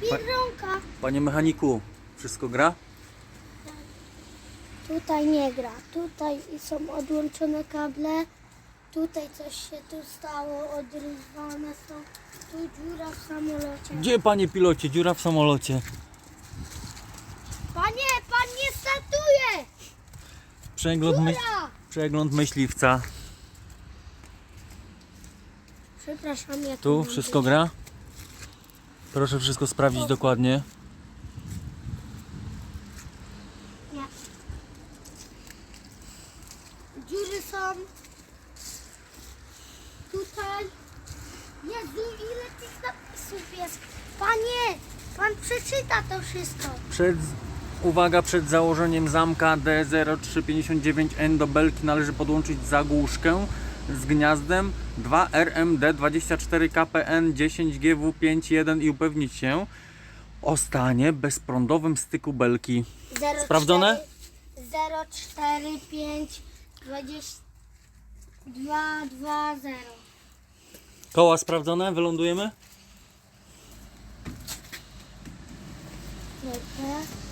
Biedronka. Panie mechaniku, wszystko gra? Tutaj nie gra. Tutaj są odłączone kable. Tutaj coś się tu stało, odrywane są. Tu dziura w samolocie. Gdzie panie pilocie? Dziura w samolocie. Panie, pan nie startuje! Przegląd, my... Dziura! Przegląd myśliwca. Przepraszam, ja Tu wszystko gra? Proszę wszystko sprawdzić dokładnie. Nie. Dziury są tutaj. Jezu, ile tych napisów jest. Panie, pan przeczyta to wszystko. Przed, uwaga, przed założeniem zamka D0359N do belki należy podłączyć zagłuszkę z gniazdem 2RMD24KPN 10GW51 i upewnić się o stanie bezprądowym styku belki. 0, Sprawdzone? 0, 4, 5, 20, 2, 2, 0. Koła sprawdzone, wylądujemy? Dobra.